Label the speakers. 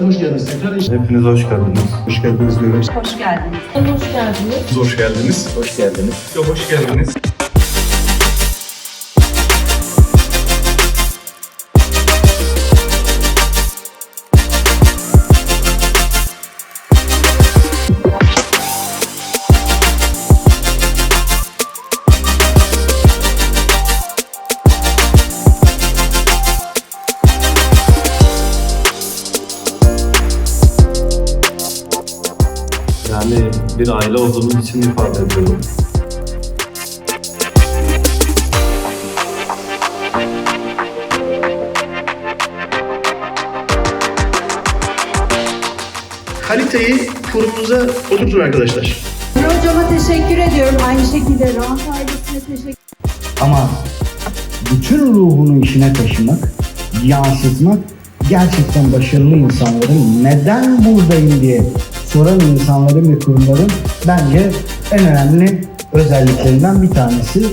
Speaker 1: Hoş geldiniz tekrar.
Speaker 2: Hepiniz hoş geldiniz.
Speaker 1: Hoş geldiniz diyorum.
Speaker 3: Hoş geldiniz.
Speaker 4: Hoş geldiniz.
Speaker 1: Hoş geldiniz.
Speaker 2: Hoş geldiniz.
Speaker 1: Hoş geldiniz.
Speaker 2: Yani bir aile olduğumuz için ifade ediyorum.
Speaker 1: Kaliteyi kurumuza oturtun arkadaşlar.
Speaker 3: Emre Hocama teşekkür ediyorum. Aynı şekilde Rant ailesine teşekkür
Speaker 5: Ama bütün ruhunu içine taşımak, yansıtmak gerçekten başarılı insanların neden buradayım diye soran insanların ve kurumların bence en önemli özelliklerinden bir tanesi.